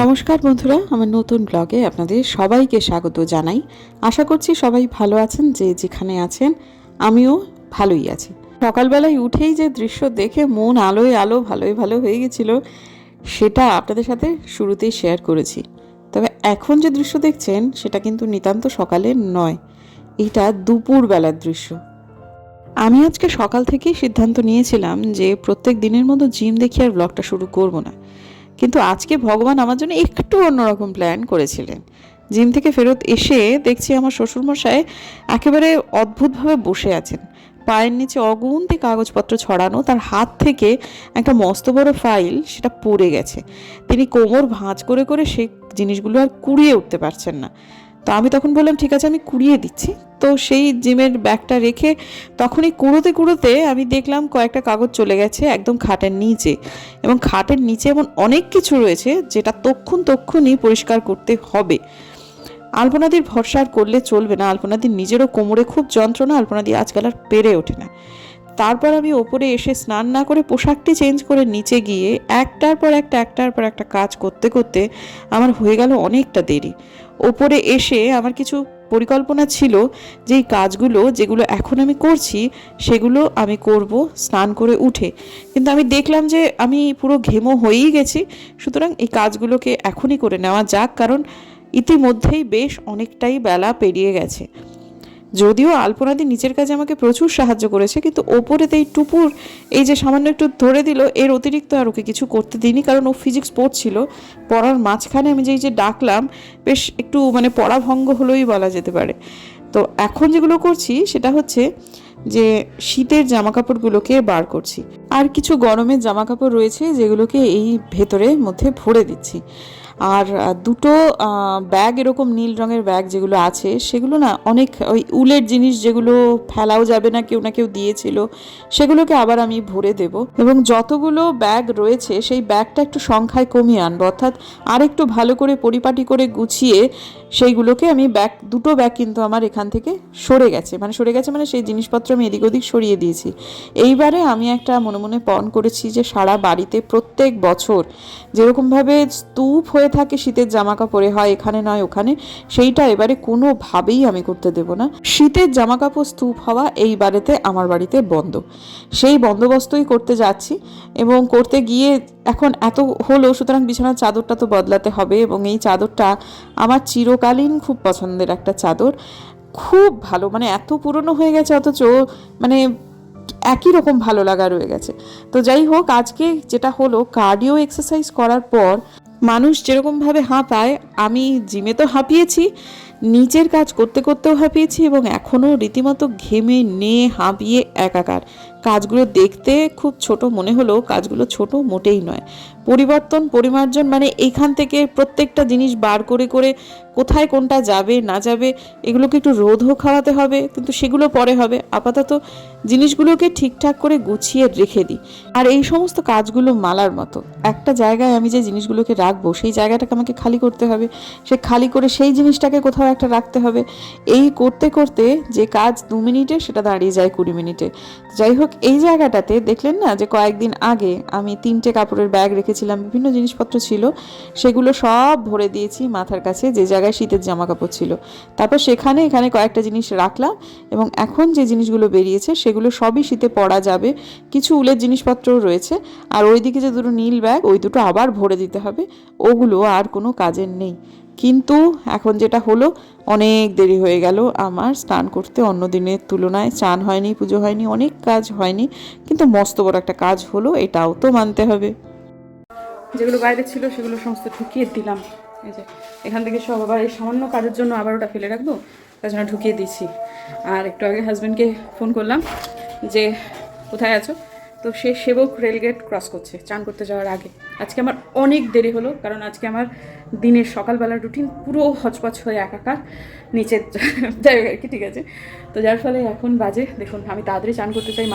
নমস্কার বন্ধুরা, আমার নতুন ব্লগে আপনাদের সবাইকে স্বাগত জানাই। আশা করছি সবাই ভালো আছেন, যে যেখানে আছেন, আমিও ভালোই আছি। সকালবেলায় উঠেই যে দৃশ্য দেখে মন আলোয় আলো ভালোই ভালো হয়ে গেছিল, সেটা আপনাদের সাথে শুরুতেই শেয়ার করেছি। তবে এখন যে দৃশ্য দেখছেন, সেটা কিন্তু নিতান্ত সকালের নয়, এটা দুপুরবেলার দৃশ্য। আমি আজকে সকাল থেকেই সিদ্ধান্ত নিয়েছিলাম যে প্রত্যেক দিনের মতো জিম দেখি আর ব্লগটা শুরু করব না। কিন্তু আজকে ভগবান আমার জন্য একটু অন্যরকম প্ল্যান করেছিলেন। জিম থেকে ফেরত এসে দেখছি আমার শ্বশুরমশাই একেবারে অদ্ভুতভাবে বসে আছেন। পায়ের নিচে অগুন্তি কাগজপত্র ছড়ানো, তার হাত থেকে একটা মস্ত বড় ফাইল সেটা পড়ে গেছে। তিনি কোমর ভাঁজ করে করে সেই জিনিসগুলো আর কুড়িয়ে উঠতে পারছেন না। তো আমি তখন বললাম, ঠিক আছে, আমি কুড়িয়ে দিচ্ছি। তো সেই জিমের ব্যাগটা রেখে তখনই কুড়োতে কুড়োতে আমি দেখলাম কয়েকটা কাগজ চলে গেছে একদম খাটের নিচে এবং খাটের নিচে এমন অনেক কিছু রয়েছে যেটা তক্ষণ তক্ষণই পরিষ্কার করতে হবে। আলপনাদির ভরসা করলে চলবে না। আলপনাদির নিজেরও কোমরে খুব যন্ত্রণা, আলপনাদি আজকাল আর পেরে ওঠে না। তারপর আমি ওপরে এসে স্নান না করে পোশাকটি চেঞ্জ করে নিচে গিয়ে একটার পর একটা, একটার পর একটা কাজ করতে করতে আমার হয়ে গেল অনেকটা দেরি। ওপরে এসে আমার কিছু পরিকল্পনা ছিল যে কাজগুলো যেগুলো এখন আমি করছি সেগুলো আমি করব স্নান করে উঠে। কিন্তু আমি দেখলাম যে আমি পুরো ঘেমো হয়েই গেছি, সুতরাং এই কাজগুলোকে এখনই করে নেওয়া যাক, কারণ ইতিমধ্যেই বেশ অনেকটাই বেলা পেরিয়ে গেছে। যদিও আলপনাদি নিচের কাজে আমাকে প্রচুর সাহায্য করেছে, কিন্তু ওপরেতে এই টুপুর এই যে সামান্য একটু ধরে দিল, এর অতিরিক্ত আর ওকে কিছু করতে দিইনি, কারণ ও ফিজিক্স পড়ছিল। পড়ার মাঝখানে আমি যেই যে ডাকলাম, বেশ একটু মানে পড়াভঙ্গ হলোই বলা যেতে পারে। তো এখন যেগুলো করছি, সেটা হচ্ছে যে শীতের জামা কাপড়গুলোকে বার করছি। আর কিছু গরমের জামা কাপড় রয়েছে, যেগুলোকে এই ভেতরে মধ্যে ভরে দিচ্ছি। আর দুটো ব্যাগ এরকম নীল রঙের ব্যাগ যেগুলো আছে, সেগুলো না অনেক ওই উলের জিনিস যেগুলো ফেলাও যাবে না, কেউ না কেউ দিয়েছিল, সেগুলোকে আবার আমি ভরে দেব। এবং যতগুলো ব্যাগ রয়েছে, সেই ব্যাগটা একটু সংখ্যায় কমিয়ে আনব। অর্থাৎ আর একটু ভালো করে পরিপাটি করে গুছিয়ে সেইগুলোকে আমি ব্যাগ, দুটো ব্যাগ কিন্তু আমার এখান থেকে সরে গেছে। মানে সরে গেছে মানে সেই জিনিসপত্র আমি এদিক ওদিক সরিয়ে দিয়েছি। এইবারে আমি একটা মনে মনে পণ করেছি যে সারা বাড়িতে প্রত্যেক বছর যেরকমভাবে স্তূপ হয়ে থাকে, শীতের জামা কাপড়ে হয়, এখানে নয়, ওখানে। সেইটা এবারে কোনোভাবেই আমি করতে দেব না। শীতের জামা কাপড় স্তূপ হওয়া এই বাড়িতে আমার বাড়িতে বন্ধ। সেই বন্দোবস্তই করতে যাচ্ছি এবং করতে গিয়ে এখন এত হলো, সুতরাং বিছানার চাদরটা তো বদলাতে হবে এবং এই চাদরটা আমার চিরকালীন খুব পছন্দের একটা চাদর। খুব ভালো মানে এত পুরনো হয়ে গেছে অথচ মানে একই রকম ভালো লাগা রয়ে গেছে। তো যাই হোক, আজকে যেটা হলো কার্ডিও এক্সারসাইজ করার পর মানুষ যেরকমভাবে হাঁপায়, আমি জিমে তো হাঁপিয়েছি, নিচের কাজ করতে করতেও হাঁপিয়েছি এবং এখনও রীতিমতো ঘেমে নে হাঁপিয়ে, একাকার। কাজগুলো দেখতে খুব ছোট মনে হলেও কাজগুলো ছোট মোটেই নয়। পরিবর্তন, পরিমার্জন মানে এইখান থেকে প্রত্যেকটা জিনিস বার করে করে কোথায় কোনটা যাবে, না যাবে, এগুলোকে একটু রোধও খাওয়াতে হবে, কিন্তু সেগুলো পরে হবে। আপাতত জিনিসগুলোকে ঠিকঠাক করে গুছিয়ে রেখে দিই। আর এই সমস্ত কাজগুলো মালার মতো। একটা জায়গায় আমি যে জিনিসগুলোকে রাখব, সেই জায়গাটাকে আমাকে খালি করতে হবে। সে খালি করে সেই জিনিসটাকে কোথাও একটা রাখতে হবে। এই করতে করতে যে কাজ দু মিনিটে, সেটা দাঁড়িয়ে যায় কুড়ি মিনিটে। যাই হোক, এই জায়গাটাতে দেখলেন না যে কয়েকদিন আগে আমি তিনটে কাপড়ের ব্যাগ রেখেছিলাম বিভিন্ন জিনিসপত্র ছিল, সেগুলো সব ভরে দিয়েছি মাথার কাছে, যে জায়গায় শীতের জামা কাপড় ছিল। তারপর সেখানে, এখানে কয়েকটা জিনিস রাখলাম এবং এখন যে জিনিসগুলো বেরিয়েছে, সেগুলো সবই শীতে পরা যাবে। কিছু উলের জিনিসপত্রও রয়েছে, আর ওইদিকে যে দুটো নীল ব্যাগ, ওই দুটো আবার ভরে দিতে হবে। ওগুলো আর কোনো কাজের নেই। কিন্তু এখন যেটা হলো, অনেক দেরি হয়ে গেল আমার স্নান করতে। অন্য দিনের তুলনায় চান হয়নি, পুজো হয়নি, অনেক কাজ হয়নি, কিন্তু মস্ত বড় একটা কাজ হলো, এটাও তো মানতে হবে। যেগুলো বাইরে ছিল সেগুলো সমস্ত ঢুকিয়ে দিলাম। এই যে, এখান থেকে সব আবার এই সামান্য কাজের জন্য আবার ওটা ফেলে রাখব, তার জন্য ঢুকিয়ে দিয়েছি। আর একটু আগে হাজব্যান্ডকে ফোন করলাম যে, কোথায় আছো? তো সে সেবক রেলগেট ক্রস করছে, চান করতে যাওয়ার আগে। আজকে আমার অনেক দেরি হলো, কারণ আজকে আমার দিনের সকালবেলার রুটিন পুরো হচপচ হয়ে একাকার। নিচের জায়গা আর কি, ঠিক আছে। তো যার ফলে এখন বাজে, দেখুন, আমি তাড়াতাড়ি চান করতে চাই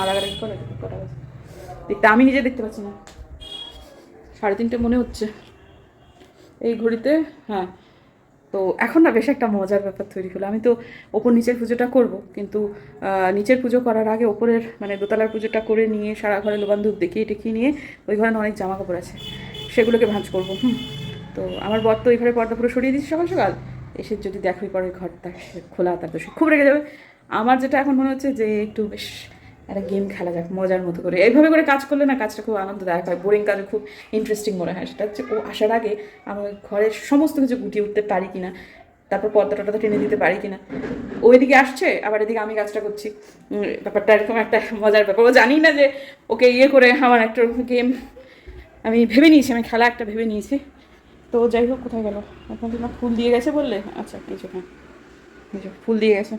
কটা বাজে। দেখতে, আমি নিজে দেখতে পাচ্ছি না। সাড়ে তিনটে মনে হচ্ছে। এই ঘড়িতে হ্যাঁ। তো এখন না বেশ একটা মজার ব্যাপার তৈরি হলো। আমি তো ওপর নিচের পুজোটা করব, কিন্তু নিচের পুজো করার আগে ওপরের মানে দোতলার পুজোটা করে নিয়ে সারা ঘরে লোবান ধূপ দেখিয়ে টেকিয়ে নিয়ে ওই ঘরে অনেক জামা কাপড় আছে, সেগুলোকে ভাঁজ করব, হুম। তো আমার বর তো ওই ঘরে পর্দা পুরো সরিয়ে দিচ্ছে সকাল সকাল। এসে যদি দেখোই পরে ঘরটা খোলা তার সে খুব রেগে যাবে। আমার যেটা এখন মনে হচ্ছে যে একটু বেশ একটা গেম খেলা যাক, মজার মতো করে। এইভাবে করে কাজ করলে না কাজটা খুব আনন্দদায়ক হয় বোরিং কাজও খুব ইন্টারেস্টিং মনে হয়। সেটা হচ্ছে ও আসার আগে আমি ওই ঘরের সমস্ত কিছু গুটিয়ে উঠতে পারি কিনা, তারপর পর্দা টর্দা টেনে দিতে পারি কিনা। ও এদিকে আসছে, আবার এদিকে আমি কাজটা করছি। ব্যাপারটা এরকম একটা মজার ব্যাপার। ও জানি না যে ওকে ইয়ে করে আমার একটা গেম আমি ভেবে নিয়েছি, আমি খেলা একটা ভেবে নিয়েছি। তো যাই হোক, কোথায় গেল? তোমার ফুল দিয়ে গেছে বললে? আচ্ছা কিছু হ্যাঁ ফুল দিয়ে গেছে।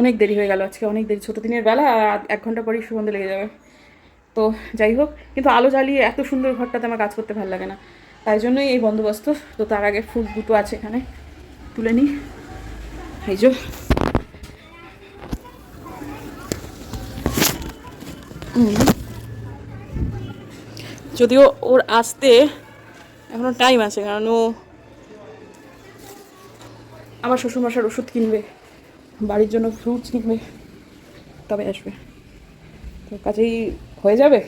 অনেক দেরি হয়ে গেল আজকে, অনেক দেরি। ছোটো দিনের বেলা এক ঘণ্টা পরেই সুগন্ধে লেগে যাবে। তো যাই হোক, কিন্তু আলো জ্বালিয়ে এত সুন্দর ঘরটাতে আমার কাজ করতে ভালো লাগে না। তাই জন্যই এই বন্দোবস্ত। তো তার আগে ফুল দুটো আছে এখানে, তুলে নিই। এই যে। যদিও ওর আসতে এখনও টাইম আছে, কারণ ও আমার শ্বশুরমশার ওষুধ কিনবে। বাড়ির জন্য ফ্রুটস কিনবে, তবে আসবে। তো কাজেই হয়ে যাবে।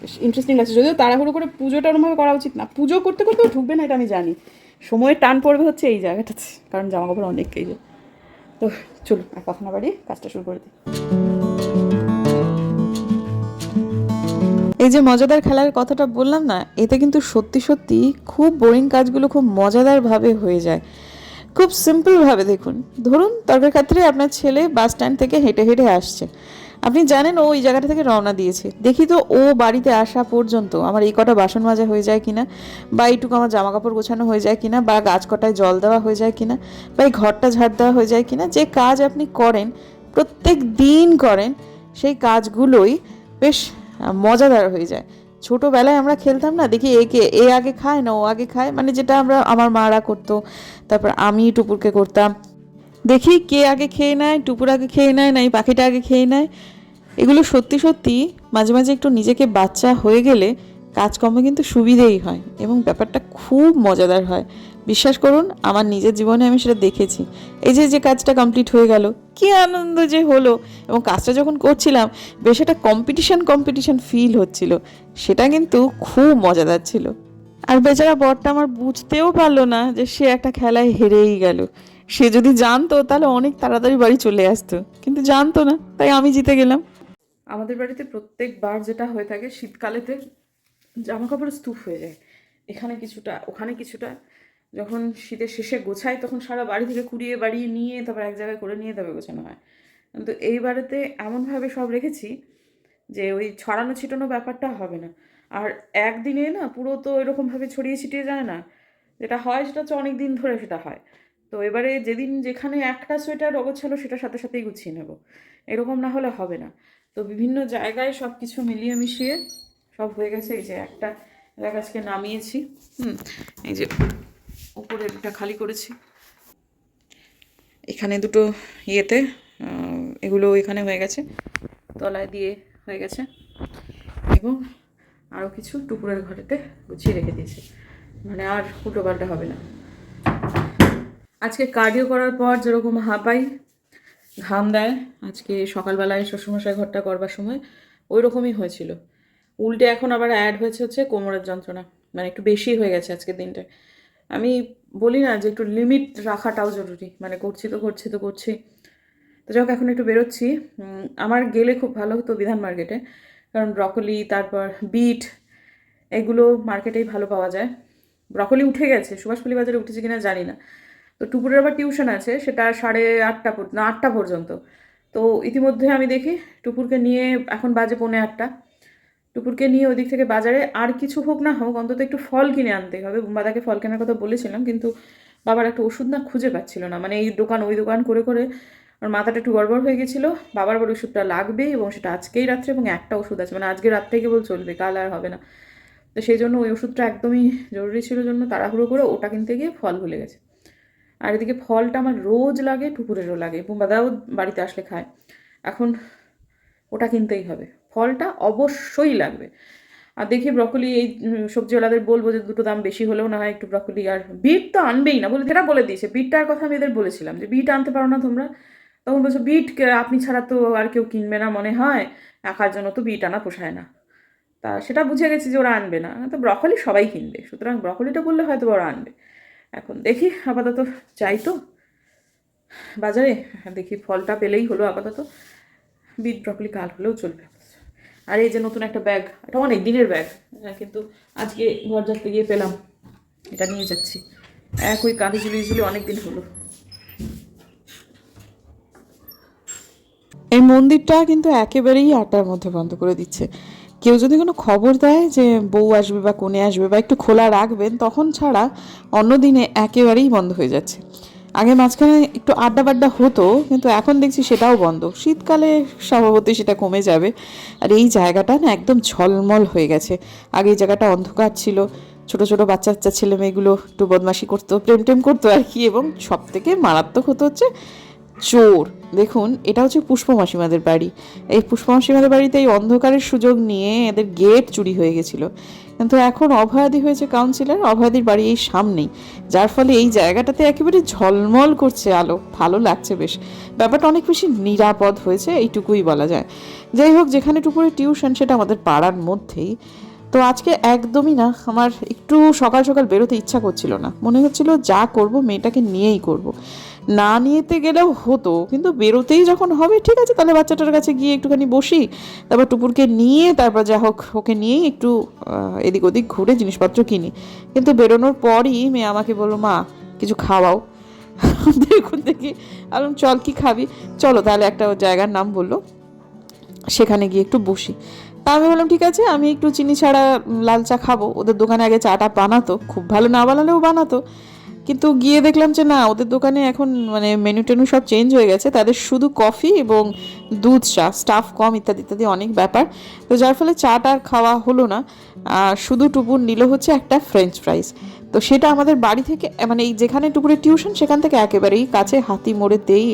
বেশ ইন্টারেস্টিং লাগছে। যদিও তাড়াহুড়ো করে পুজোটা ওরমভাবে করা উচিত না। পুজো করতে করতেও ঢুকবে না, এটা আমি জানি। সময়ের টান পড়বে হচ্ছে এই জায়গাটাতে, কারণ জামা কাপড় অনেক এই যে। তো চলুন আর কথা না বাড়িয়ে কাজটা শুরু করে দিই। এই যে মজাদার খেলার কথাটা বললাম না, এতে কিন্তু সত্যি সত্যি খুব বোরিং কাজগুলো খুব মজাদারভাবে হয়ে যায়। খুব সিম্পলভাবে দেখুন। ধরুন তর্কের ক্ষেত্রে আপনার ছেলে বাস স্ট্যান্ড থেকে হেঁটে হেঁটে আসছে। আপনি জানেন ও ওই জায়গাটা থেকে রওনা দিয়েছে। দেখি তো ও বাড়িতে আসা পর্যন্ত আমার এই কটা বাসন মাজা হয়ে যায় কিনা, বা এইটুকু আমার জামা কাপড় গোছানো হয়ে যায় কিনা, বা গাছ কটায় জল দেওয়া হয়ে যায় কিনা, বা এই ঘরটা ঝাড় দেওয়া হয়ে যায় কিনা, যে কাজ আপনি করেন, প্রত্যেক দিন করেন, সেই কাজগুলোই বেশ মজাদার হয়ে যায়। ছোটোবেলায় আমরা খেলতাম না, দেখি একে, এ আগে খায় না, ও আগে খায় মানে যেটা আমরা, আমার মারা করতো। তারপর আমি টুপুরকে করতাম। দেখি কে আগে খেয়ে নেয়, টুপুর আগে খেয়ে নেয় না, এই পাখিটা আগে খেয়ে নেয়। এগুলো সত্যি সত্যি মাঝে মাঝে একটু নিজেকে বাচ্চা হয়ে গেলে কাজকর্ম কিন্তু সুবিধেই হয় এবং ব্যাপারটা খুব মজাদার হয়। বিশ্বাস করুন, আমার নিজের জীবনে আমি সেটা দেখেছি। এই যে যে কাজটা কমপ্লিট হয়ে গেল, কি আনন্দ যে হলো। এবং কাজটা যখন করছিলাম, বেশ একটা কম্পিটিশন কম্পিটিশন ফিল হচ্ছিল। সেটা কিন্তু খুব মজাদার ছিল। আর বেচারা বরটা আমার বুঝতেও পারল না যে সে একটা খেলায় হেরেই গেল। সে যদি জানতো, তাহলে অনেক তাড়াতাড়ি বাড়ি চলে আসতো। কিন্তু জানতো না, তাই আমি জিতে গেলাম। আমাদের বাড়িতে প্রত্যেকবার যেটা হয়ে থাকে, শীতকালেতে জামা কাপড় স্তূপ হয়ে যায়। এখানে কিছুটা, ওখানে কিছুটা যখন শীতের শেষে গোছায় তখন সারা বাড়ি থেকে কুড়িয়ে বাড়িয়ে নিয়ে তারপর এক জায়গায় করে নিয়ে তবে গোছানো হয়। কিন্তু এই বাড়িতে এমনভাবে সব রেখেছি যে ওই ছড়ানো ছিটানো ব্যাপারটা হবে না। আর একদিনে না পুরো তো এরকমভাবে ছড়িয়ে ছিটিয়ে যায় না। যেটা হয় সেটা হচ্ছে অনেক দিন ধরে সেটা হয়। তো এবারে যেদিন যেখানে একটা সোয়েটার অগোছালো সেটার সাথে সাথেই গুছিয়ে নেব। এরকম না হলে হবে না। তো বিভিন্ন জায়গায় সব কিছু মিলিয়ে মিশিয়ে সব হয়ে গেছে। এই যে একটা আজকে নামিয়েছি। হুম, এই যে উপরে এটা খালি করেছি। এখানে দুটো ইয়েতে এগুলো এখানে হয়ে গেছে, তলায় দিয়ে হয়ে গেছে। এবং আরও কিছু টুকুরের ঘরেতে গুছিয়ে রেখে দিয়েছি। মানে আর উল্টো পাল্টা হবে না। আজকে কার্ডিও করার পর যেরকম হাঁপাই, ঘাম দেয়। আজকে সকালবেলায় শ্বশুরমশাই ঘরটা করবার সময় ওই রকমই হয়েছিল। উল্টে এখন আবার অ্যাড হয়েছে হচ্ছে কোমরের যন্ত্রণা। মানে একটু বেশি হয়ে গেছে আজকের দিনটা। আমি বলি না যে একটু লিমিট রাখাটাও জরুরি। মানে করছি তো করছি তো করছি। তো যাই এখন একটু বেরোচ্ছি। আমার গেলে খুব ভালো হতো বিধান মার্কেটে কারণ ব্রকলি তারপর বিট এগুলো মার্কেটেই ভালো পাওয়া যায়। ব্রকলি উঠে গেছে। সুভাষপল্লী বাজারে উঠেছে কিনা জানি না। তো টুপুরের আবার টিউশন আছে। সেটা সাড়ে আটটা না, আটটা পর্যন্ত। তো ইতিমধ্যে আমি দেখি টুপুরকে নিয়ে এখন বাজে পৌনে আটটা। টুপুরকে নিয়ে ওই দিক থেকে বাজারে আর কিছু হোক না হোক, অন্তত একটু ফল কিনে আনতে হবে। বাবাকে ফল কেনার কথা বলেছিলাম, কিন্তু বাবার একটা ওষুধ না খুঁজে পাচ্ছিল না। মানে এই দোকান, ওই দোকান করে করে ওর মাথাটা একটু গড়বড় হয়ে গেছিল। বাবার আবার ওষুধটা লাগবে এবং সেটা আজকেই রাত্রে এবং একটা ওষুধ আছে। মানে আজকে রাত্রে কেবল চলবে, কাল আর হবে না। তো সেই জন্য ওই ওষুধটা একদমই জরুরি ছিল জন্য তাড়াহুড়ো করে ওটা কিনতে গিয়ে ফল ভুলে গেছে। আর এদিকে ফলটা আমার রোজ লাগে, টুকুরেরও লাগে। বুম্বাদাও বাড়িতে আসলে খায়। এখন ওটা কিনতেই হবে। ফলটা অবশ্যই লাগবে। আর দেখি ব্রকলি এই সবজিওয়ালাদের বলব যে দুটো দাম বেশি হলেও না হয় একটু ব্রকলি আর বিট তো আনবেই না। বলে, যেটা বলে দিয়েছে বিটটার কথা আমি এদের বলেছিলাম যে বিট আনতে পারো না তোমরা? তখন বলছো বিট আপনি ছাড়া তো আর কেউ কিনবে না মনে হয়। একার জন্য তো বিট আনা পোষায় না। তা সেটা বুঝে গেছি যে ওরা আনবে না। তো ব্রকলি সবাই কিনবে। সুতরাং ব্রকলিটা বললে হয়তো ওরা আনবে। এখন দেখি, আপাতত চাই তো। বাজারে দেখি ফলটা পেলেই হলো আপাতত। বিট ব্রকলি কাল হলেও চলবে। আর এই যে নতুন একটা ব্যাগ, এটা অনেক দিনের ব্যাগ। কিন্তু আজকে ঘর যাতে গিয়ে পেলাম, এটা নিয়ে যাচ্ছি। এক ওই কাঁধে ঝুলিয়ে ঝুলিয়ে অনেক দিন হলো। এই মন্দিরটা কিন্তু একেবারেই আটটার মধ্যে বন্ধ করে দিচ্ছে। কেউ যদি কোনো খবর দেয় যে বউ আসবে বা কোণে আসবে বা একটু খোলা রাখবেন, তখন ছাড়া অন্য দিনে একেবারেই বন্ধ হয়ে যাচ্ছে। আগে মাঝখানে একটু আড্ডা বাড্ডা হতো, কিন্তু এখন দেখছি সেটাও বন্ধ। শীতকালে স্বভাবতই সেটা কমে যাবে। আর এই জায়গাটা না একদম ঝলমল হয়ে গেছে। আগে এই জায়গাটা অন্ধকার ছিল। ছোট ছোট বাচ্চা বাচ্চা ছেলে মেয়েগুলো একটু বদমাশি করতো প্রেম টেম করতো আর কি, এবং সব থেকে মারাত্মক হতো হচ্ছে চোর। দেখুন, এটা হচ্ছে পুষ্প মাসিমাদের বাড়ি। এই পুষ্প মাসিমাদের বাড়িতে এই অন্ধকারের সুযোগ নিয়ে এদের গেট চুরি হয়ে গেছিল। কিন্তু এখন অভয়াদি হয়েছে কাউন্সিলর অভয়াদির বাড়ি এই সামনেই। যার ফলে এই জায়গাটাতে একেবারে ঝলমল করছে আলো, ভালো লাগছে বেশ। ব্যাপারটা অনেক বেশি নিরাপদ হয়েছে, এইটুকুই বলা যায়। যাই হোক, যেখানে টুকুরে টিউশন সেটা আমাদের পাড়ার মধ্যেই। তো আজকে একদমই না, আমার একটু সকাল সকাল বেরোতে ইচ্ছা করছিল না। মনে হচ্ছিল যা করব, মেয়েটাকে নিয়েই করব। না নিয়েতে গেলেও হতো, কিন্তু বেরোতেই যখন হবে, ঠিক আছে, তাহলে বাচ্চাটার কাছে গিয়ে একটুখানি বসি, তারপর টুপুরকে নিয়ে, তারপর যা হোক ওকে নিয়েই একটু এদিক ওদিক ঘুরে জিনিসপত্র কিনি। কিন্তু বেরোনোর পরই মেয়ে আমাকে বলল, মা, কিছু খাওয়াও। দেখুন দেখি আলম চল, কি খাবি? চলো, তাহলে একটা জায়গার নাম বলল, সেখানে গিয়ে একটু বসি। তা আমি বললাম, ঠিক আছে, আমি একটু চিনি ছাড়া লাল চা খাব। ওদের দোকানে আগে চাটা বানাতো, খুব ভালো না বানালেও বানাতো। কিন্তু গিয়ে দেখলাম যে না, ওদের দোকানে এখন মানে মেনু টেনু সব চেঞ্জ হয়ে গেছে। তাদের শুধু কফি এবং দুধ, চা স্টাফ কম ইত্যাদি ইত্যাদি অনেক ব্যাপার। তো যার ফলে চাটা আর খাওয়া হলো না। শুধু টুপুর নিল হচ্ছে একটা ফ্রেঞ্চ ফ্রাইস তো সেটা আমাদের বাড়ি থেকে মানে এই যেখানে টুপুরের টিউশন সেখান থেকে একেবারেই কাছে হাতি মোড়েতেই।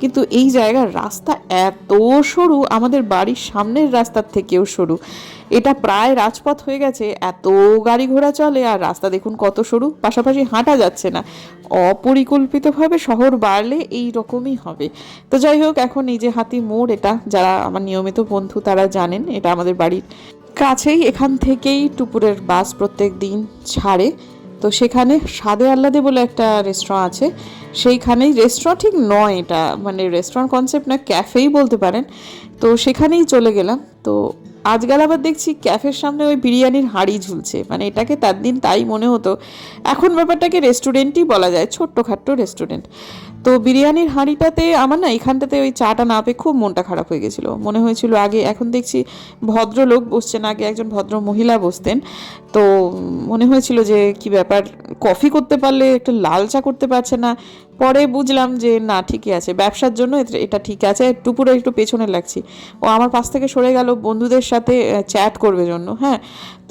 কিন্তু এই জায়গার রাস্তা এত সরু, আমাদের বাড়ির সামনের রাস্তার থেকেও সরু। এটা প্রায় রাজপথ হয়ে গেছে, এত গাড়ি ঘোড়া চলে আর রাস্তা দেখুন কত সরু, পাশাপাশি হাঁটা যাচ্ছে না। অপরিকল্পিতভাবে শহর বাড়লে এই রকমই হবে। তো যাই হোক, এখন এই যে হাতি মোড়, এটা যারা আমার নিয়মিত বন্ধু তারা জানেন, এটা আমাদের বাড়ির কাছেই, এখান থেকেই টুপুরের বাস প্রত্যেক দিন ছাড়ে। তো সেখানে সাদে আহ্লাদে বলে একটা রেস্টুরেন্ট আছে, সেইখানেই রেস্টুরেন্ট ঠিক নয় এটা মানে রেস্টুরেন্ট কনসেপ্ট না ক্যাফেই বলতে পারেন। তো সেখানেই চলে গেলাম। তো আজকাল আবার দেখছি ক্যাফের সামনে ওই বিরিয়ানির হাঁড়ি ঝুলছে। মানে এটাকে তার দিন তাই মনে হতো। এখন ব্যাপারটাকে রেস্টুরেন্টই বলা যায়, ছোট্টখাট্ট রেস্টুরেন্ট তো বিরিয়ানির হাঁড়িটাতে আমার না এখানটাতে ওই চাটা না পেয়ে খুব মনটা খারাপ হয়ে গেছিল। মনে হয়েছিল আগে এখন দেখছি ভদ্রলোক বসছেন, আগে একজন ভদ্র মহিলা বসতেন। তো মনে হয়েছিল যে কি ব্যাপার কফি করতে পারলে একটু লাল চা করতে পারছে না। পরে বুঝলাম যে না, ঠিকই আছে। ব্যবসার জন্য এটা ঠিক আছে। টুপুরে একটু পেছনে লাগছি। ও আমার পাশ থেকে সরে গেল, বন্ধুদের সাথে চ্যাট করবে জন্য হ্যাঁ?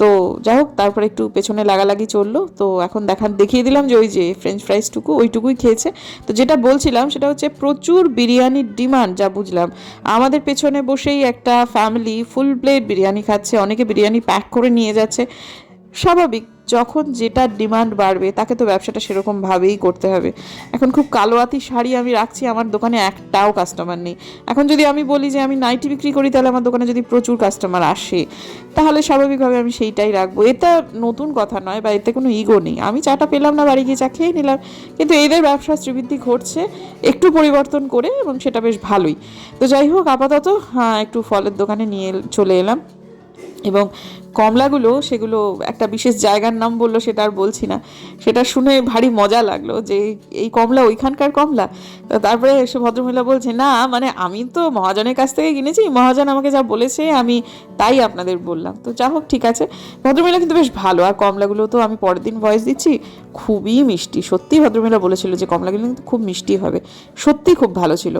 তো যাই হোক, তারপরে একটু পেছনে লাগালাগি চলল। তো এখন দেখান দেখিয়ে দিলাম যে ওই যে ফ্রেঞ্চ ফ্রাইসটুকু ওইটুকুই খেয়েছে। তো যেটা বলছিলাম সেটা হচ্ছে প্রচুর বিরিয়ানির ডিমান্ড, যা বুঝলাম। আমাদের পেছনে বসেই একটা ফ্যামিলি ফুল প্লেট বিরিয়ানি খাচ্ছে, অনেকে বিরিয়ানি প্যাক করে নিয়ে যাচ্ছে। স্বাভাবিক যখন যেটা ডিমান্ড বাড়বে, তাকে তো ব্যবসাটা সেরকমভাবেই করতে হবে। এখন খুব কালোয়াতি শাড়ি আমি রাখছি, আমার দোকানে একটাও কাস্টমার নেই। এখন যদি আমি বলি যে আমি নাইটি বিক্রি করি, তাহলে আমার দোকানে যদি প্রচুর কাস্টমার আসে, তাহলে স্বাভাবিকভাবে আমি সেইটাই রাখব। এটা নতুন কথা নয় বা এতে কোনো ইগো নেই। আমি চাটা পেলাম না, বাড়ি গিয়ে চা খেয়ে নিলাম। কিন্তু এদের ব্যবসা শ্রীবৃদ্ধি ঘটছে, একটু পরিবর্তন করে এবং সেটা বেশ ভালোই। তো যাই হোক, আপাতত হ্যাঁ একটু ফলের দোকানে নিয়ে চলে এলাম। এবং কমলাগুলো, সেগুলো একটা বিশেষ জায়গার নাম বলল সেটা আর বলছি না। সেটা শুনে ভারী মজা লাগল যে এই কমলা, ওইখানকার কমলা। তো তারপরে সে ভদ্রমহিলা বলছে, না মানে আমি তো মহাজনের কাছ থেকে কিনেছি, মহাজন আমাকে যা বলেছে আমি তাই আপনাদের বললাম। তো যা হোক, ঠিক আছে। ভদ্রমহিলা কিন্তু বেশ ভালো, আর কমলাগুলো তো আমি পরের দিন ভয়েস দিচ্ছি, খুবই মিষ্টি। সত্যি ভদ্রমহিলা বলেছিল যে কমলাগুলো কিন্তু খুব মিষ্টি হবে, সত্যি খুব ভালো ছিল।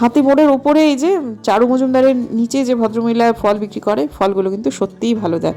হাতি মোড়ের ওপরে এই যে চারু মজুমদারের নিচে যে ভদ্রমহিলা ফল বিক্রি করে, ফলগুলো কিন্তু সত্যিই ভালো দেয়।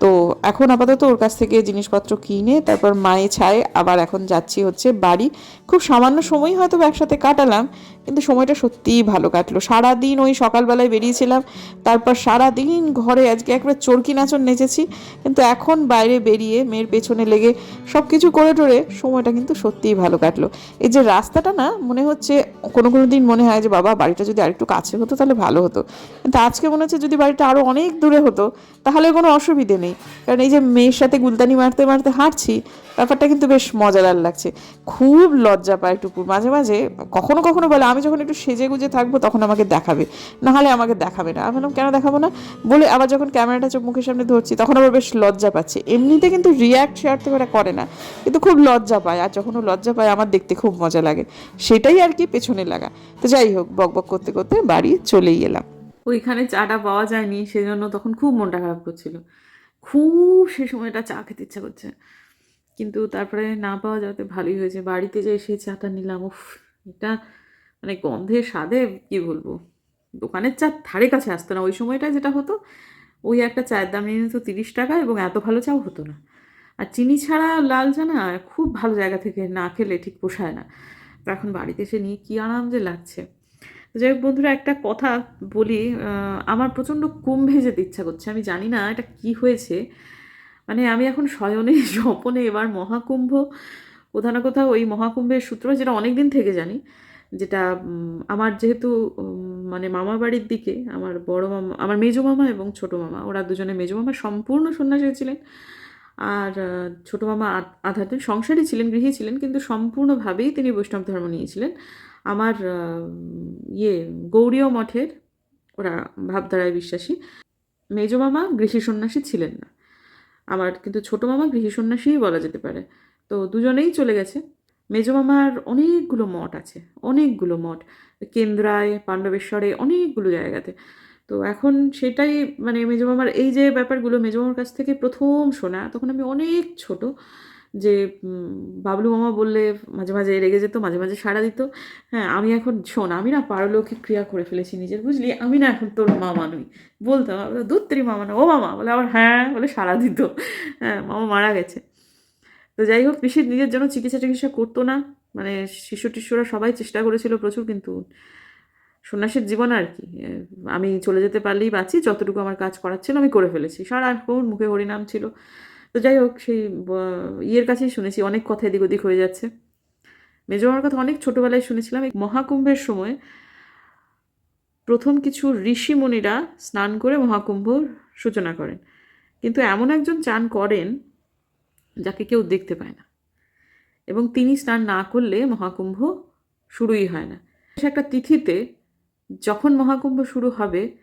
তো এখন আপাতত ওর কাছ থেকে জিনিসপত্র কিনে তারপর মায়ে ছায় আবার এখন যাচ্ছি হচ্ছে বাড়ি। খুব সামান্য সময় হয়তো একসাথে কাটালাম, কিন্তু সময়টা সত্যিই ভালো কাটলো। সারাদিন ওই সকালবেলায় বেরিয়েছিলাম, তারপর সারাদিন ঘরে আজকে একবার চরকি নাচন নেচেছি, কিন্তু এখন বাইরে বেরিয়ে মেয়ের পেছনে লেগে সব কিছু করে টোরে সময়টা কিন্তু সত্যিই ভালো কাটলো। এই যে রাস্তাটা না, মনে হচ্ছে কোনো কোনো দিন মনে হয় যে, বাবা, বাড়িটা যদি আরেকটু কাছে হতো তাহলে ভালো হতো। কিন্তু আজকে মনে হচ্ছে যদি বাড়িটা আরও অনেক দূরে হতো, তাহলে কোনো অসুবিধে নেই। কারণ এই যে মেয়ের সাথে গুলতানি মারতে মারতে হাঁটছি, ব্যাপারটা কিন্তু বেশ মজাদার লাগছে। খুব লজ্জা পায় টুকুর মাঝে মাঝে কখনো কখনো বলে, আমি যখন একটু সেজে গুজে থাকব, তখন আমাকে দেখাবে। নাহলে আমাকে দেখাবে না। আমি বললাম, কেন দেখাবো না? বলে আবার যখন ক্যামেরাটা চোখ মুখের সামনে ধরছি, তখন আবার বেশ লজ্জা পাচ্ছে। এমনিতে কিন্তু রিয়াক্ট শেয়ার তো ওরা করে না, কিন্তু খুব লজ্জা পায়। আর যখন লজ্জা পায়, আমার দেখতে খুব মজা লাগে। সেটাই আর কি পেছনে লাগা। তো যাই হোক, বক বক করতে করতে বাড়ি চলেই এলাম। ওইখানে চাটা পাওয়া যায়নি, সেজন্য তখন খুব মনটা খারাপ করছিল। খুব সে সময়টা চা খেতে ইচ্ছা করছে। কিন্তু তারপরে না পাওয়া যাতে ভালোই হয়েছে। বাড়িতে যে সেই চাটা নিলাম, উফ, এটা মানে গন্ধে স্বাদে কি বলব? দোকানের চা ধারে কাছে আসতো না। ওই সময়টা যেটা হতো, ওই একটা চায়ের দাম নিয়ে নিত তিরিশ টাকা এবং এত ভালো চাও হতো না। আর চিনি ছাড়া লাল চা না খুব ভালো জায়গা থেকে না খেলে ঠিক পোষায় না। এখন বাড়িতে এসে নিয়ে কী আরাম যে লাগছে। যাই বন্ধুরা, একটা কথা বলি আমার প্রচণ্ড কুম্ভে যেতে ইচ্ছা করছে। আমি জানি না এটা কি হয়েছে। মানে আমি এখন শয়নে, স্বপনে এবার মহাকুম্ভ। কোথাও না কোথাও ওই মহাকুম্ভের সূত্র, যেটা অনেক দিন থেকে জানি, যেটা আমার যেহেতু মানে মামা বাড়ির দিকে, আমার বড় মামা, আমার মেজো মামা এবং ছোটো মামা, ওরা দুজনে মেজো মামা সম্পূর্ণ সন্ন্যাসী ছিলেন। আর ছোটো মামা আধ- আধা দিন সংসারী ছিলেন, গৃহী ছিলেন, কিন্তু সম্পূর্ণভাবেই তিনি বৈষ্ণব ধর্ম নিয়েছিলেন। আমার ইয়ে গৌরীয় মঠের, ওরা ভাবধারায় বিশ্বাসী। মেজো মামা গৃহী সন্ন্যাসী ছিলেন না। আমার কিন্তু ছোটো মামা গৃহী সন্ন্যাসীই বলা যেতে পারে। তো দুজনেই চলে গেছে। মেজো মামার অনেকগুলো মঠ আছে, অনেকগুলো মঠ। কেন্দ্রায়, পাণ্ডবেশ্বরে অনেকগুলো জায়গাতে। তো এখন সেটাই মানে মেজো মামার এই যে ব্যাপারগুলো মেজো মামার কাছ থেকে প্রথম শোনা, তখন আমি অনেক ছোট। যে বাবলু মামা বললে মাঝে মাঝে রেগে যেত, মাঝে মাঝে সাড়া দিত। হ্যাঁ আমি এখন, শোন, আমি না পারলৌকিক ক্রিয়া করে ফেলেছি নিজের, বুঝলি? আমি না এখন তোর মামা নই। বলতাম তেরি মামা না ও মামা, বলে, আবার হ্যাঁ বলে, সাড়া দিত। হ্যাঁ মামা মারা গেছে। তো যাই হোক পিসির নিজের জন্য চিকিৎসা টিকিৎসা করতো না। মানে শিশু টিশুরা সবাই চেষ্টা করেছিল প্রচুর, কিন্তু সন্ন্যাসীর জীবন আর কি। আমি চলে যেতে পারলেই বাঁচি, যতটুকু আমার কাজ করার ছিল আমি করে ফেলেছি। সারাক্ষণ মুখে হরিনাম ছিল। তো যাই হোক, সেই ইয়ের কাছেই শুনেছি, অনেক কথা এদিক ওদিক হয়ে যাচ্ছে। মেজো মামার কথা অনেক ছোটোবেলায় শুনেছিলাম এই মহাকুম্ভের সময় প্রথম কিছু ঋষি ঋষিমুনিরা স্নান করে মহাকুম্ভ সূচনা করেন। কিন্তু এমন একজন চান করেন যাকে কেউ দেখতে পায় না। এবং তিনি স্নান না করলে মহাকুম্ভ শুরুই হয় না। একটা তিথিতে যখন মহাকুম্ভ শুরু হবে,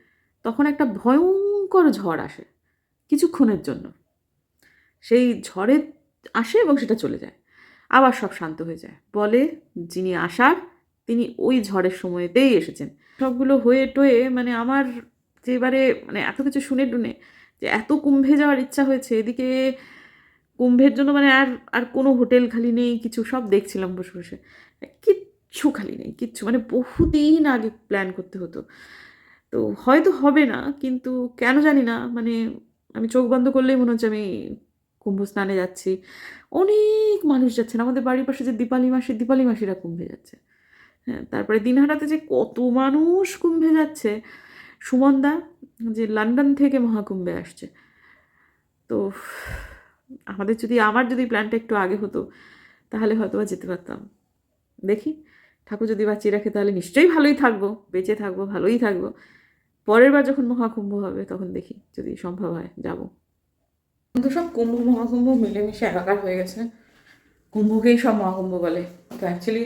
তখন একটা ভয়ঙ্কর ঝড় আসে, কিছুক্ষণের জন্য। সেই ঝড়ে আসে এবং সেটা চলে যায়। আবার সব শান্ত হয়ে যায়। বলে, যিনি আসার, তিনি ওই ঝড়ের সময়তেই এসেছেন। সবগুলো হয়ে টয়ে মানে আমার যে এবারে মানে এত কিছু শুনে টুনে যে এত কুম্ভে যাওয়ার ইচ্ছা হয়েছে, এদিকে কুম্ভের জন্য মানে আর আর কোনো হোটেল খালি নেই, কিছু সব দেখছিলাম বসে বসে। কিচ্ছু খালি নেই, কিচ্ছু মানে বহুদিন আগে প্ল্যান করতে হতো। তো হয়তো হবে না, কিন্তু কেন জানি না মানে আমি চোখ বন্ধ করলেই মনে হচ্ছে আমি কুম্ভ স্নানে যাচ্ছি। অনেক মানুষ যাচ্ছেন। আমাদের বাড়ির পাশে যে দীপালি মাসি, দীপালি মাসিরা কুম্ভে যাচ্ছে। হ্যাঁ তারপরে দিনহাটাতে যে কত মানুষ কুম্ভে যাচ্ছে। সুমনদা, যে লন্ডন থেকে মহাকুম্ভে আসছে। তো আমাদের যদি, আমার যদি প্ল্যানটা একটু আগে হতো, তাহলে হয়তো বা যেতে পারতাম। দেখি, ঠাকুর যদি বাঁচিয়ে রাখে তাহলে নিশ্চয়ই ভালোই থাকব, বেঁচে থাকব, ভালোই থাকব। পরের বার যখন মহাকুম্ভ হবে, তখন দেখি যদি সম্ভব হয়, যাব। কিন্তু সব কুম্ভ, মহাকুম্ভ মিলেমিশে একাকার হয়ে গেছে। কুম্ভকেই সব মহাকুম্ভ বলে। তো অ্যাকচুয়ালি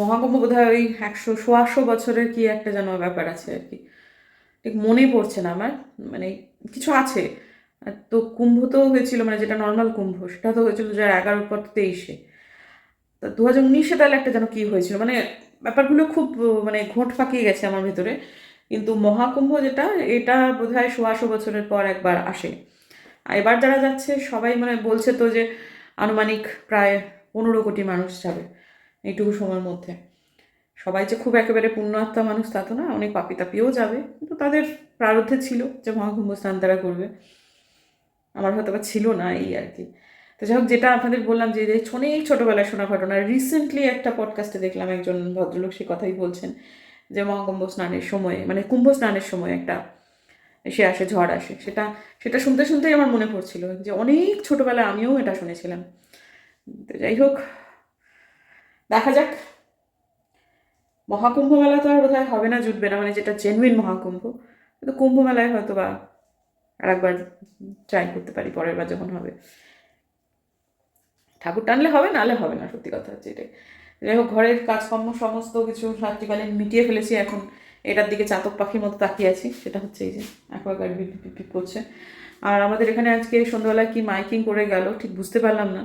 মহাকুম্ভ বোধ হয় ওই একশো, সোয়াশো বছরের কি একটা যেন ব্যাপার আছে আর কি। ঠিক মনে পড়ছে না আমার মানে কিছু আছে। তো কুম্ভ তো হয়েছিল মানে যেটা নর্মাল কুম্ভ, সেটা তো হয়েছিল দু হাজার এগারোর পর তেইশে। তা দু হাজার উনিশে তাহলে একটা যেন কী হয়েছিল মানে ব্যাপারগুলো খুব মানে ঘোট পাকিয়ে গেছে আমার ভেতরে। কিন্তু মহাকুম্ভ যেটা, এটা বোধ হয় সোয়াশো বছরের পর একবার আসে। এবার যারা যাচ্ছে, সবাই মানে বলছে তো যে আনুমানিক প্রায় পনেরো কোটি মানুষ যাবে এইটুকু সময়ের মধ্যে। সবাই যে খুব একেবারে পুণ্যাত্মা মানুষ তা তো না, অনেক পাপি তাপিও যাবে, কিন্তু তাদের প্রারব্ধে ছিল যে মহাকুম্ভ স্নান তারা করবে। আমার হয়তো বা ছিল না এই আর কি। তো যাই হোক, যেটা আপনাদের বললাম যে অনেক ছোটোবেলায় শোনা ঘটনা রিসেন্টলি একটা পডকাস্টে দেখলাম একজন ভদ্রলোক সে কথাই বলছেন যে মহাকুম্ভ স্নানের সময়ে মানে কুম্ভ স্নানের সময় একটা সে আসে, ঝড় আসে। সেটা সেটা শুনতে শুনতেই আমার মনে পড়ছিল যে অনেক ছোটোবেলায় আমিও এটা শুনেছিলাম। তো যাই হোক, দেখা যাক। মহাকুম্ভ মেলা তো আর বোধহয় হবে না, জুটবে না মানে যেটা জেনুইন মহাকুম্ভ। কিন্তু কুম্ভ মেলায় হয়তো বা আর একবার ট্রাই করতে পারি, পরের বার যখন হবে। ঠাকুর টানলে হবে নাহলে হবে না, সত্যি কথা হচ্ছে এটাই যাই হোক, ঘরের কাজকর্ম, সমস্ত কিছু রাত্রিকালীন মিটিয়ে ফেলেছি এখন। এটার দিকে চাতক পাখির মতো তাকিয়ে আছি, সেটা হচ্ছে এই যে অ্যাকোয়াগার্ড বিপ করছে। আর আমাদের এখানে আজকে সন্ধ্যাবেলায় কি মাইকিং করে গেল ঠিক বুঝতে পারলাম না,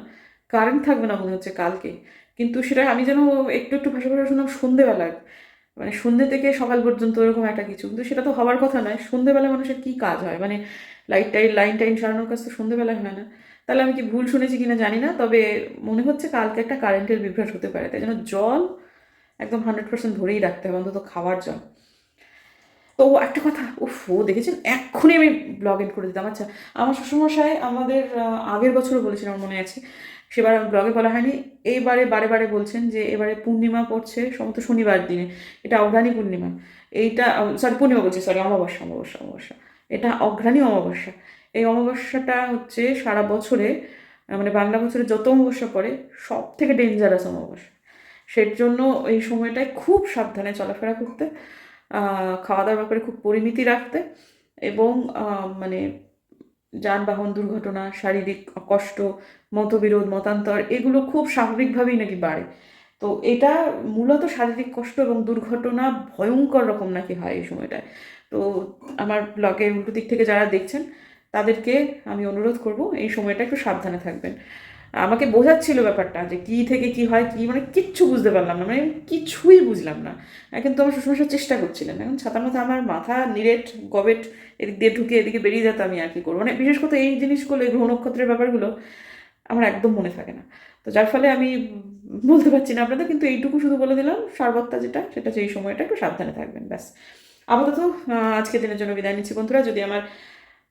কারেন্ট থাকবে না মনে হচ্ছে কালকে। কিন্তু সেটা আমি যেন একটু একটু ভাষা ভাষা শুনলাম সন্ধেবেলায় মানে সন্ধে থেকে সকাল পর্যন্ত এরকম একটা কিছু। কিন্তু সেটা তো হওয়ার কথা নয়, সন্ধেবেলায় মানুষের কী কাজ হয়? মানে লাইট টাইট লাইন টাইন সারানোর কাজ তো সন্ধেবেলায় হয় না। তাহলে আমি কি ভুল শুনেছি কিনা জানি না, তবে মনে হচ্ছে কালকে একটা কারেন্টের বিভ্রাট হতে পারে। তাই জন্য জল একদম হান্ড্রেড পার্সেন্ট ধরেই রাখতে হবে, অন্তত খাওয়ার জল। তো একটা কথা, উফ, ও দেখেছেন? এক্ষুনি আমি ব্লগ ইন করে দিতাম। আচ্ছা আমার শ্বশুরমশাই আমাদের আগের বছরও বলেছিলাম আমার মনে আছে, সেবার ব্লগে বলা হয়নি। এইবারে বারে বারে বলছেন যে, এবারে পূর্ণিমা পড়ছে সমস্ত শনিবার দিনে। এটা অঘ্রাণী পূর্ণিমা। এইটা সরি পূর্ণিমা বলছি সরি অমাবস্যা অমাবস্যা অমাবস্যা। এটা অঘ্রাণী অমাবস্যা। এই অমাবস্যাটা হচ্ছে সারা বছরে মানে বাংলা বছরে যত অমাবস্যা পড়ে সব থেকে ডেঞ্জারাস অমাবস্যা। সের জন্য এই সময়টায় খুব সাবধানে চলাফেরা করতে খাওয়া দাওয়ার ব্যাপারে খুব পরিমিতি রাখতে এবং মানে যানবাহন দুর্ঘটনা, শারীরিক কষ্ট, মতবিরোধ, মতান্তর এগুলো খুব স্বাভাবিকভাবেই নাকি বাড়ে। তো এটা মূলত শারীরিক কষ্ট এবং দুর্ঘটনা ভয়ঙ্কর রকম নাকি হয় এই সময়টায়। তো আমার ব্লগের উল্টো দিক থেকে যারা দেখছেন, তাদেরকে আমি অনুরোধ করব এই সময়টা একটু সাবধানে থাকবেন। আমাকে বোঝাচ্ছিল ব্যাপারটা যে কী থেকে কি হয়, কি মানে কিচ্ছু বুঝতে পারলাম না মানে কিছুই বুঝলাম না। কিন্তু আমার শ্বশুরমশাই চেষ্টা করছিলেন, এখন ছাতার আমার মাথা নিরেট, গবেট এদিক দিয়ে ঢুকে এদিকে বেরিয়ে যেত আমি আর কি করব? মানে বিশেষ করে এই জিনিসগুলো, এই গ্রহ নক্ষত্রের ব্যাপারগুলো আমার একদম মনে থাকে না। তো যার ফলে আমি বলতে পারছি না আপনাদের, কিন্তু এইটুকু শুধু বলে দিলাম, সারবত্তা যেটা, সেটা এই সময়টা একটু সাবধানে থাকবেন, ব্যাস। আপাতত আজকের দিনের জন্য বিদায় নিচ্ছি বন্ধুরা। যদি আমার